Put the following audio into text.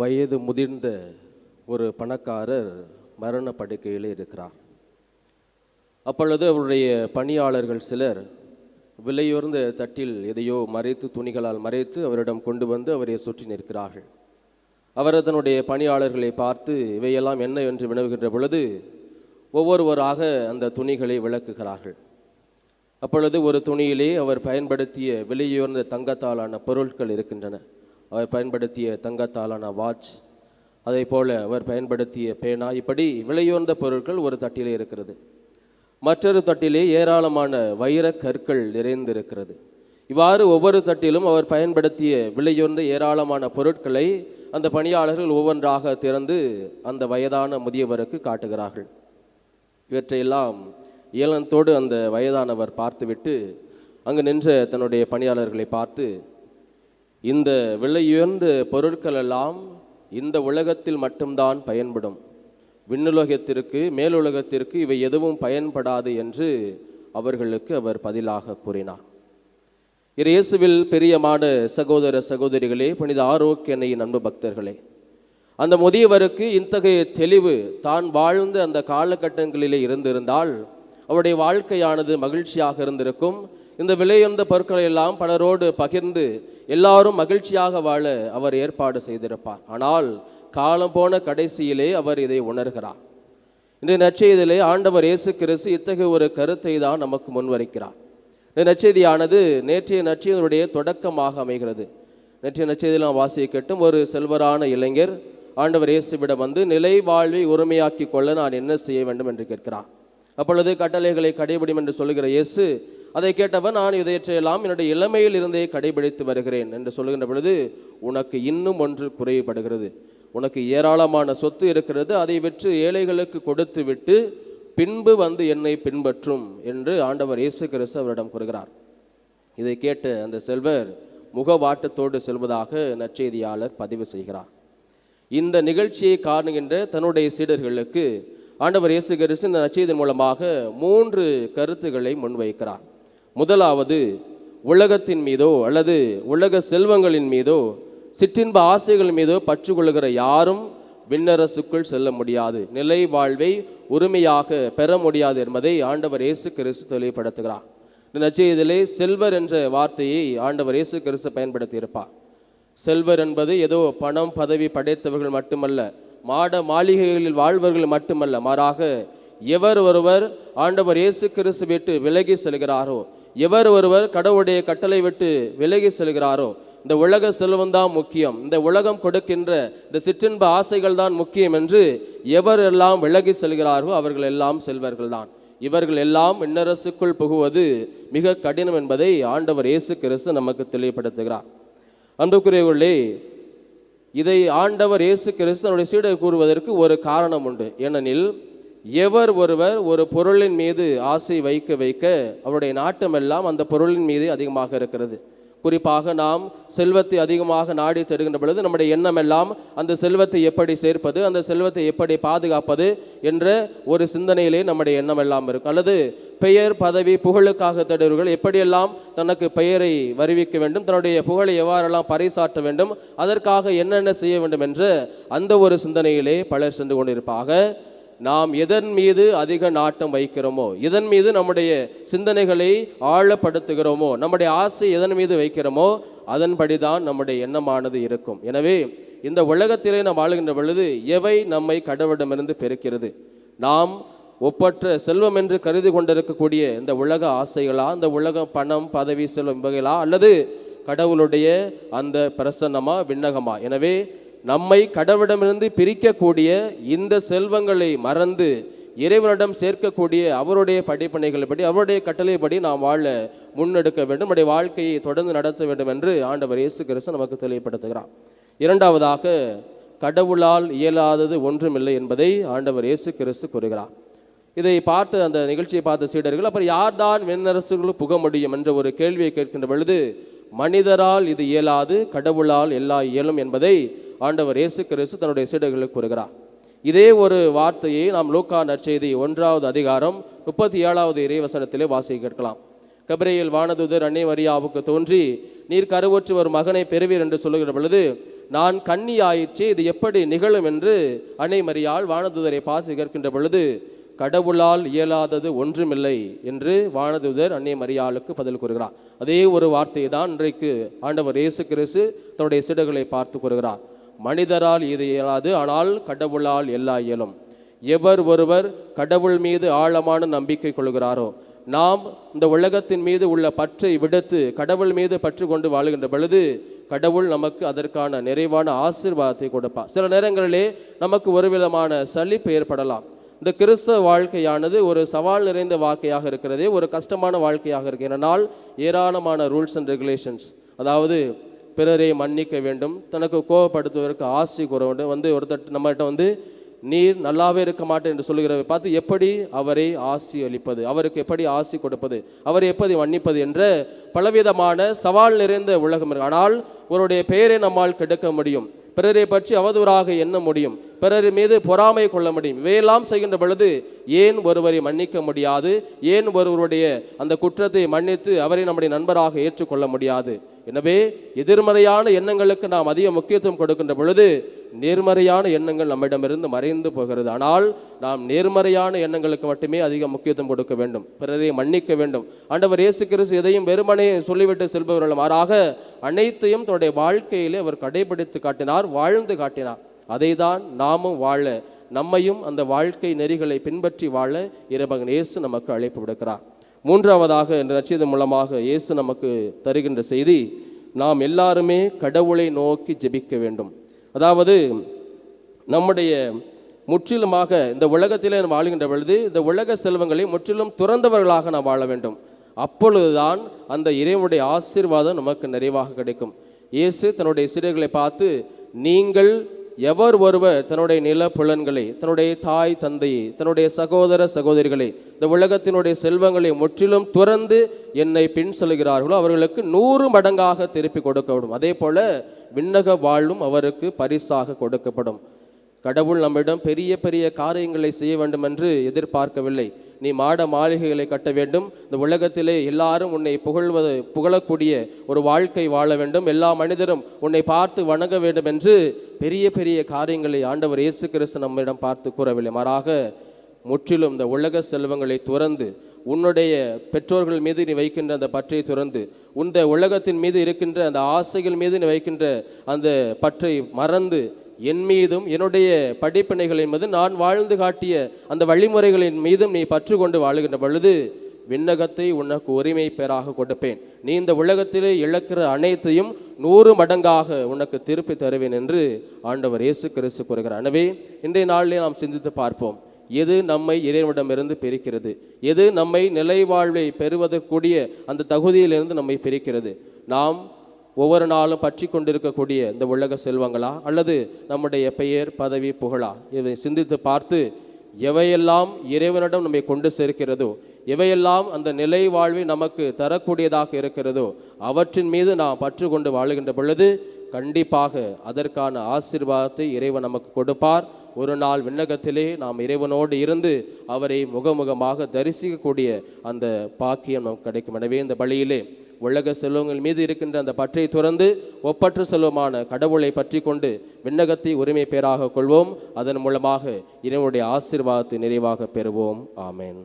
வயது முதிர்ந்த ஒரு பணக்காரர் மரண படுக்கையில் இருக்கிறார். அப்பொழுது அவருடைய பணியாளர்கள் சிலர் விலையுயர்ந்த தட்டில் எதையோ மறைத்து துணிகளால் மறைத்து அவரிடம் கொண்டு வந்து அவரை சுற்றி நிற்கிறார்கள். அவர் தன்னுடைய பணியாளர்களை பார்த்து இவையெல்லாம் என்ன? என்று வினவுகின்ற பொழுது ஒவ்வொருவராக அந்த துணிகளை விளக்குகிறார்கள். அப்பொழுது ஒரு துணியிலே அவர் பயன்படுத்திய விலையுயர்ந்த தங்கத்தாலான பொருட்கள் இருக்கின்றன. அவர் பயன்படுத்திய தங்கத்தாலான வாட்ச் அதே போல அவர் பயன்படுத்திய பேனா. இப்படி விலையுயர்ந்த பொருட்கள் ஒரு தட்டிலே இருக்கிறது. மற்றொரு தட்டிலே ஏராளமான வைர கற்கள் நிறைந்திருக்கிறது. இவ்வாறு ஒவ்வொரு தட்டிலும் அவர் பயன்படுத்திய விலையுயர்ந்த ஏராளமான பொருட்களை அந்த பணியாளர்கள் ஒவ்வொன்றாக திறந்து அந்த வயதான முதியவருக்கு காட்டுகிறார்கள். இவற்றையெல்லாம் ஏளனத்தோடு அந்த வயதானவர் பார்த்துவிட்டு அங்கு நின்ற தன்னுடைய பணியாளர்களை பார்த்து இந்த விலையுயர்ந்த பொருட்கள் எல்லாம் இந்த உலகத்தில் மட்டும்தான் பயன்படும். விண்ணுலகத்திற்கு மேலுலகத்திற்கு இவை எதுவும் பயன்படாது என்று அவர்களுக்கு அவர் பதிலாக கூறினார். இயேசுவில் பெரியமான சகோதர சகோதரிகளே புனித ஆரோக்கியனையின் அன்பு பக்தர்களே அந்த முதியவருக்கு இத்தகைய தெளிவு தான் வாழ்ந்த அந்த காலகட்டங்களிலே இருந்திருந்தால் அவருடைய வாழ்க்கையானது மகிழ்ச்சியாக இருந்திருக்கும். இந்த விலையுந்த பொருட்களை எல்லாம் பலரோடு பகிர்ந்து எல்லாரும் மகிழ்ச்சியாக வாழ அவர் ஏற்பாடு செய்திருப்பார். ஆனால் காலம் போன கடைசியிலே அவர் இதை உணர்கிறார். இந்த நற்செய்தியிலே ஆண்டவர் இயேசு கிறிஸ்து இத்தகைய ஒரு கருத்தை தான் நமக்கு முன்வைக்கிறார் இந்த நற்செய்தியானது நேற்றைய நற்செய்தியுடைய தொடக்கமாக அமைகிறது. நேற்றைய நற்செய்தியில் நாம் வாசிக்கட்டும் ஒரு செல்வரான இளைஞர் ஆண்டவர் இயேசுவிடம் வந்து நிலை வாழ்வை உரிமையாக்கி கொள்ள நான் என்ன செய்ய வேண்டும்? என்று கேட்கிறார். அப்பொழுது கட்டளைகளை கடைபிடிம் என்று சொல்கிற இயேசு அதை கேட்டவன் நான் இதையற்றையெல்லாம் என்னுடைய இளமையில் இருந்தே கடைபிடித்து வருகிறேன் என்று சொல்லுகின்ற பொழுது உனக்கு இன்னும் ஒன்று குறைபடுகிறது உனக்கு ஏராளமான சொத்து இருக்கிறது. அதை விற்று ஏழைகளுக்கு கொடுத்து விட்டு பின்பு வந்து என்னை பின்பற்றும் என்று ஆண்டவர் இயேசு கிறிஸ்து அவரிடம் கூறுகிறார். இதை கேட்ட அந்த செல்வர் முகவாட்டத்தோடு செல்வதாக நற்செய்தியாளர் பதிவு செய்கிறார். இந்த நிகழ்ச்சியை காணுகின்ற தன்னுடைய சீடர்களுக்கு ஆண்டவர் இயேசு கிறிஸ்து இந்த நற்செய்தியின் மூலமாக மூன்று கருத்துக்களை முன்வைக்கிறார். முதலாவது உலகத்தின் மீதோ அல்லது உலக செல்வங்களின் மீதோ சிற்றின்ப ஆசைகள் மீதோ பற்று கொள்கிற யாரும் விண்ணரசுக்குள் செல்ல முடியாது. நிலை வாழ்வை உரிமையாக பெற முடியாது என்பதை ஆண்டவர் இயேசு கிறிஸ்து தெளிவுபடுத்துகிறார். இந்த செல்வர் என்ற வார்த்தையை ஆண்டவர் இயேசு கிறிஸ்து பயன்படுத்தி இருப்பார் செல்வர் என்பது ஏதோ பணம் பதவி படைத்தவர்கள் மட்டுமல்ல மாட மாளிகைகளில் வாழ்வர்கள் மட்டுமல்ல மாறாக எவர் ஒருவர் ஆண்டவர் இயேசு கிறிஸ்து விட்டு விலகி செல்கிறாரோ எவர் ஒருவர் கடவுளுடைய கட்டளை விட்டு விலகி செல்கிறாரோ இந்த உலக செல்வம் தான் முக்கியம். இந்த உலகம் கொடுக்கின்ற இந்த சிற்றின்ப ஆசைகள் தான் முக்கியம் என்று எவர் எல்லாம் விலகி செல்கிறார்களோ அவர்கள் எல்லாம் செல்வர்கள் தான். இவர்கள் எல்லாம் இன்னரசுக்குள் புகுவது மிக கடினம் என்பதை ஆண்டவர் இயேசு கிறிஸ்து நமக்கு தெளிவுபடுத்துகிறார். அன்புக்குரியவர்களே இதை ஆண்டவர் இயேசு கிறிஸ்து தன்னுடைய சீடர் கூறுவதற்கு ஒரு காரணம் உண்டு. ஏனெனில் எவர் ஒருவர் ஒரு பொருளின் மீது ஆசை வைக்க வைக்க அவருடைய நாட்டமெல்லாம் அந்த பொருளின் மீது அதிகமாக இருக்கிறது. குறிப்பாக நாம் செல்வத்தை அதிகமாக நாடி தேடுகின்ற பொழுது நம்முடைய எண்ணம் எல்லாம் அந்த செல்வத்தை எப்படி சேர்ப்பது அந்த செல்வத்தை எப்படி பாதுகாப்பது என்ற ஒரு சிந்தனையிலே நம்முடைய எண்ணம் எல்லாம் இருக்கும். அல்லது பெயர் பதவி புகழுக்காக தேடுவர்கள் எப்படியெல்லாம் தனக்கு பெயரை வருவிக்க வேண்டும் தன்னுடைய புகழை எவ்வாறெல்லாம் பறைசாற்ற வேண்டும் அதற்காக என்னென்ன செய்ய வேண்டும் என்று அந்த ஒரு சிந்தனையிலே பலர் சென்று கொண்டிருப்பாக நாம் எதன் மீது அதிக நாட்டம் வைக்கிறோமோ இதன் மீது நம்முடைய சிந்தனைகளை ஆழப்படுத்துகிறோமோ நம்முடைய ஆசை எதன் மீது வைக்கிறோமோ அதன்படி தான் நம்முடைய எண்ணமானது இருக்கும். எனவே இந்த உலகத்திலே நாம் ஆளுகின்ற பொழுது எவை நம்மை கடவுளிடமிருந்து பெருக்கிறது? நாம் ஒப்பற்ற செல்வம் என்று கருதி கொண்டிருக்கக்கூடிய இந்த உலக ஆசைகளா இந்த உலக பணம் பதவி செல்வம் வகைகளா அல்லது கடவுளுடைய அந்த பிரசன்னமா விண்ணகமா? எனவே நம்மை கடவுளிடமிருந்து பிரிக்கக்கூடிய இந்த செல்வங்களை மறந்து இறைவனிடம் சேர்க்கக்கூடிய அவருடைய படிப்பனைகள்படி அவருடைய கட்டளைப்படி நாம் வாழ முன்னெடுக்க வேண்டும். நம்முடைய வாழ்க்கையை தொடர்ந்து நடத்த வேண்டும் என்று ஆண்டவர் இயேசு கிறிஸ்து நமக்கு தெளிவுபடுத்துகிறார். இரண்டாவதாக கடவுளால் இயலாதது ஒன்றுமில்லை என்பதை ஆண்டவர் இயேசு கிறிஸ்து கூறுகிறார். இதை பார்த்து அந்த நிகழ்ச்சியை பார்த்த சீடர்கள் அப்புறம் யார்தான் விண்ணரசுகளும் புக முடியும்? என்ற ஒரு கேள்வியை கேட்கின்ற பொழுது மனிதரால் இது இயலாது கடவுளால் எல்லா இயலும் என்பதை ஆண்டவர் இயேசு கிறிஸ்து தன்னுடைய சீடர்களுக்கு கூறுகிறார். இதே ஒரு வார்த்தையை நாம் லூக்கா நற்செய்தி ஒன்றாவது அதிகாரம் முப்பத்தி ஏழாவது இறைவசனத்திலே வாசி கேட்கலாம். கபிரையில் வானதுதர் அன்னை மரியாவுக்கு தோன்றி நீர் கருவுற்று ஒரு மகனை பெறுவீர் என்று சொல்லுகிற பொழுது நான் கண்ணி ஆயிற்று இது எப்படி நிகழும்? என்று அன்னை மரியாள் வானதூதரை பார்த்து கேட்கின்ற பொழுது கடவுளால் இயலாதது ஒன்றுமில்லை என்று வானதூதர் அன்னை மரியாளுக்கு பதில் கூறுகிறார். அதே ஒரு வார்த்தையை தான் இன்றைக்கு ஆண்டவர் இயேசு கிறிசு தன்னுடைய சிடுகளை பார்த்து கூறுகிறார். மனிதரால் இது இயலாது ஆனால் கடவுளால் எல்லா இயலும். எவர் ஒருவர் கடவுள் மீது ஆழமான நம்பிக்கை கொள்கிறாரோ நாம் இந்த உலகத்தின் மீது உள்ள பற்றை விடுத்து கடவுள் மீது பற்று கொண்டு வாழுகின்ற பொழுது கடவுள் நமக்கு அதற்கான நிறைவான ஆசீர்வாதத்தை கொடுப்பார். சில நேரங்களிலே நமக்கு ஒரு விதமான சலிப்பு ஏற்படலாம். இந்த கிறிஸ்தவ வாழ்க்கையானது ஒரு சவால் நிறைந்த வாழ்க்கையாக இருக்கிறதே ஒரு கஷ்டமான வாழ்க்கையாக இருக்கு ஏராளமான ரூல்ஸ் அண்ட் ரெகுலேஷன்ஸ் அதாவது பிறரை மன்னிக்க வேண்டும். தனக்கு கோபப்படுத்துவதற்கு ஆசை கூற வேண்டும். வந்து ஒருத்தர் நம்மகிட்ட வந்து நீர் நல்லாவே இருக்க மாட்டேன் என்று சொல்லுகிறதை பார்த்து எப்படி அவரை ஆசி அளிப்பது? அவருக்கு எப்படி ஆசி கொடுப்பது? அவரை எப்படி மன்னிப்பது? என்ற பலவிதமான சவால் நிறைந்த உலகம் இருக்கு. ஆனால் அவருடைய பெயரை நம்மால் கெடுக்க முடியும். பிறரை பற்றி அவதூறாக எண்ண முடியும். பிறர் மீது பொறாமை கொள்ள முடியும். இவையெல்லாம் செய்கின்ற பொழுது ஏன் ஒருவரை மன்னிக்க முடியாது? ஏன் ஒருவருடைய அந்த குற்றத்தை மன்னித்து அவரை நம்முடைய நண்பராக ஏற்றுக்கொள்ள முடியாது? எனவே எதிர்மறையான எண்ணங்களுக்கு நாம் அதிக முக்கியத்துவம் கொடுக்கின்ற பொழுது நேர்மறையான எண்ணங்கள் நம்மிடமிருந்து மறைந்து போகிறது. ஆனால் நாம் நேர்மறையான எண்ணங்களுக்கு மட்டுமே அதிக முக்கியத்துவம் கொடுக்க வேண்டும். பிறரை மன்னிக்க வேண்டும். ஆண்டவர் இயேசு கிறிஸ்து எதையும் வெறுமனே சொல்லிவிட்டு செல்பவர்கள் மாறாக அனைத்தையும் தன்னுடைய வாழ்க்கையிலே அவர் கடைபிடித்து காட்டினார் வாழ்ந்து காட்டினார். அதை தான் நாமும் வாழ நம்மையும் அந்த வாழ்க்கை நெறிகளை பின்பற்றி வாழ இறைமகன் இயேசு நமக்கு அழைப்பு விடுக்கிறார். மூன்றாவதாக இந்த நட்சத்திரம் மூலமாக இயேசு நமக்கு தருகின்ற செய்தி நாம் எல்லாருமே கடவுளை நோக்கி ஜெபிக்க வேண்டும். அதாவது நம்முடைய முற்றிலுமாக இந்த உலகத்திலே நாம் வாழுகின்ற பொழுது இந்த உலக செல்வங்களை முற்றிலும் துறந்தவர்களாக நாம் வாழ வேண்டும். அப்பொழுதுதான் அந்த இறைவனுடைய ஆசீர்வாதம் நமக்கு நிறைவாக கிடைக்கும். இயேசு தன்னுடைய சிறுகளை பார்த்து நீங்கள் எவர் ஒருவர் தன்னுடைய நில புலன்களை தன்னுடைய தாய் தந்தையை தன்னுடைய சகோதர சகோதரிகளை இந்த உலகத்தினுடைய செல்வங்களை முற்றிலும் துறந்து என்னை பின் செல்கிறார்களோ அவர்களுக்கு நூறு மடங்காக திருப்பி கொடுக்கப்படும் அதே போல விண்ணக வாழ்வும் அவருக்கு பரிசாக கொடுக்கப்படும். கடவுள் நம்மிடம் பெரிய பெரிய காரியங்களை செய்ய வேண்டும் என்று எதிர்பார்க்கவில்லை. நீ மாட மாளிகைகளை கட்ட வேண்டும். இந்த உலகத்திலே எல்லாரும் உன்னை புகழ்வது புகழக்கூடிய ஒரு வாழ்க்கை வாழ வேண்டும். எல்லா மனிதரும் உன்னை பார்த்து வணங்க வேண்டும் என்று பெரிய பெரிய காரியங்களை ஆண்டவர் இயேசு கிறிஸ்து நம்மிடம் பார்த்து கூறவில்லை. மாறாக முற்றிலும் இந்த உலக செல்வங்களை துறந்து உன்னுடைய பெற்றோர்கள் மீது நீ வைக்கின்ற அந்த பற்றை துறந்து உந்த உலகத்தின் மீது இருக்கின்ற அந்த ஆசைகள் மீது நீ வைக்கின்ற அந்த பற்றை மறந்து என் மீதும் என்னுடைய படிப்பினைகளின் மீது நான் வாழ்ந்து காட்டிய அந்த வழிமுறைகளின் மீதும் நீ பற்று கொண்டு வாழுகின்ற பொழுது விண்ணகத்தை உனக்கு உரிமை பெறாக கொடுப்பேன். நீ இந்த உலகத்திலே இழக்கிற அனைத்தையும் நூறு மடங்காக உனக்கு திருப்பி தருவேன் என்று ஆண்டவர் இயேசு கிறிஸ்து கூறுகிறார். எனவே இன்றைய நாளிலே நாம் சிந்தித்து பார்ப்போம். எது நம்மை இறைவனிடமிருந்து பிரிக்கிறது? எது நம்மை நிலை வாழ்வை பெறுவதற்குரிய அந்த தகுதியிலிருந்து நம்மை பிரிக்கிறது? நாம் ஒவ்வொரு நாளும் பற்றி கொண்டிருக்கக்கூடிய இந்த உலக செல்வங்களா? அல்லது நம்முடைய பெயர் பதவி புகழா? இதை சிந்தித்து பார்த்து எவையெல்லாம் இறைவனிடம் நம்மை கொண்டு சேர்க்கிறதோ எவையெல்லாம் அந்த நிலை வாழ்வை நமக்கு தரக்கூடியதாக இருக்கிறதோ அவற்றின் மீது நாம் பற்று கொண்டு வாழுகின்ற பொழுது கண்டிப்பாக அதற்கான ஆசீர்வாதத்தை இறைவன் நமக்கு கொடுப்பார். ஒரு நாள் விண்ணகத்திலே நாம் இறைவனோடு இருந்து அவரை முகமுகமாக தரிசிக்கக்கூடிய அந்த பாக்கியம் நமக்கு கிடைக்கும். எனவே இந்த பலியிலே உலக செல்வங்கள் மீது இருக்கின்ற அந்த பற்றை துறந்து ஒப்பற்ற செல்வமான கடவுளை பற்றி கொண்டு விண்ணகத்தை உரிமை பேராக கொள்வோம். அதன் மூலமாக இறைவனுடைய ஆசீர்வாதத்தை நிறைவாக பெறுவோம். ஆமேன்.